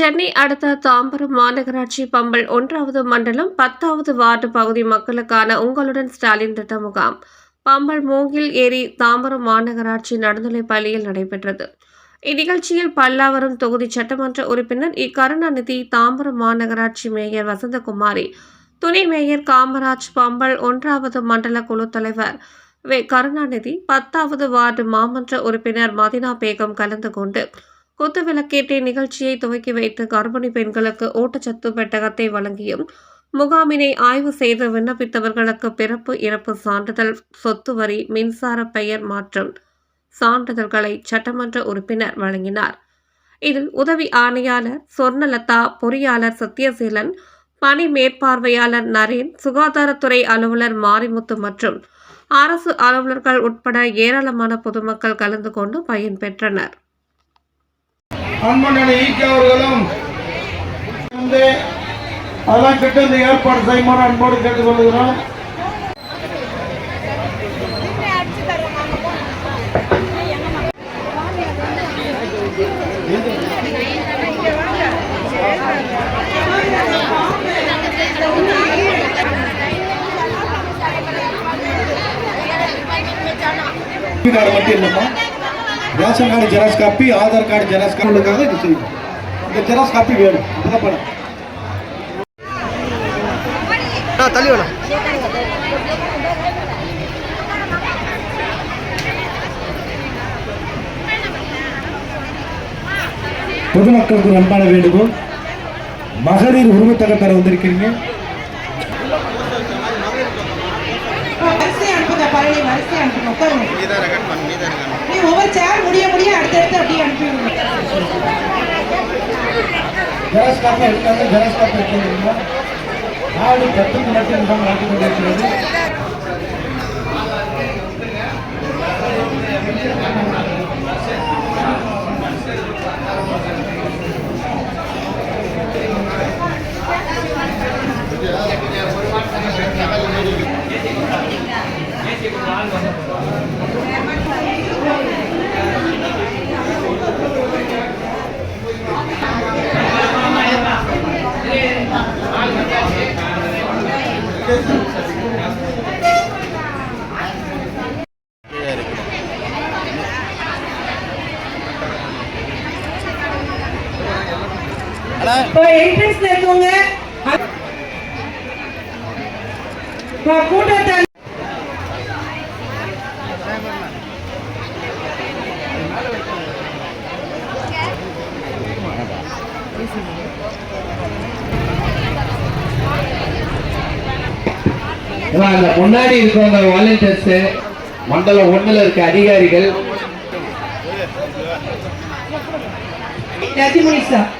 சென்னை அடுத்த தாம்பரம் மாநகராட்சி பம்பல் ஒன்றாவது மண்டலம் பத்தாவது வார்டு பகுதி மக்களுக்கான உங்களுடன் ஸ்டாலின் திட்ட முகாம். பம்பல் மூங்கில் ஏரி தாம்பரம் மாநகராட்சி நடுநிலை பள்ளியில் நடைபெற்றது. இந்நிகழ்ச்சியில் பல்லாவரம் தொகுதி சட்டமன்ற உறுப்பினர் இக்கருணாநிதி தாம்பரம் மாநகராட்சி மேயர் வசந்தகுமாரி துணை மேயர் காமராஜ் பம்பல் ஒன்றாவது மண்டல குழு தலைவர் வே. கருணாநிதி பத்தாவது வார்டு மாமன்ற உறுப்பினர் மதினா பேகம் கலந்து கொண்டு குத்துவிளக்கேற்றி நிகழ்ச்சியை துவக்கி வைத்து கர்ப்பிணி பெண்களுக்கு ஊட்டச்சத்து பெட்டகத்தை வழங்கியும் முகாமினை ஆய்வு செய்து விண்ணப்பித்தவர்களுக்கு பிறப்பு இறப்பு சான்றிதழ் சொத்து வரி மின்சார பெயர் மாற்றம் சான்றிதழ்களை சட்டமன்ற உறுப்பினர் வழங்கினார். இதில் உதவி ஆணையாளர் சொர்ணலதா பொறியாளர் சத்யசீலன் பணி மேற்பார்வையாளர் நரேன் சுகாதாரத்துறை அலுவலர் மாரிமுத்து மற்றும் அரசு அலுவலர்கள் உட்பட ஏராளமான பொதுமக்கள் கலந்து கொண்டு பயன்பெற்றனர் அன்பண்ணனை ஈக்கி அவர்களும் வந்து அதெல்லாம் கிட்ட இந்த ஏற்பாடு செய்யுமாறு அன்போடு கேட்டுக்கொள்கிறோம் கார்டு மட்டும் இல்லைம்மா. Ration card xerox copy Aadhaar card xerox கார்டுக்காக இது செய்யும். இந்த ஜெராக்ஸ் காப்பி வேணும். அப்பதான் படம் தள்ளி வேணும். பொதுமக்களுக்கு அன்பான வேண்டுகோள். மகளிர் உரிமைத்தொகை பெற வந்திருக்கிறீங்க. பழனி அனுப்புங்க. ஜெராக்ஸ் காப்பி எடுக்காங்க ஜெராக்ஸ் காப்பி எடுத்துக்கிறீங்க நாடு கட்டுக்கு மட்டும் முகாம் நடத்தி என்ட்ரன்ஸ்ல இருக்கவங்க இப்போ கூட்டத்தை அதான் அந்த முன்னாடி இருக்கவங்க வாலண்டியர்ஸ் மண்டலம் ஒண்ணுல இருக்க அதிகாரிகள். சார்?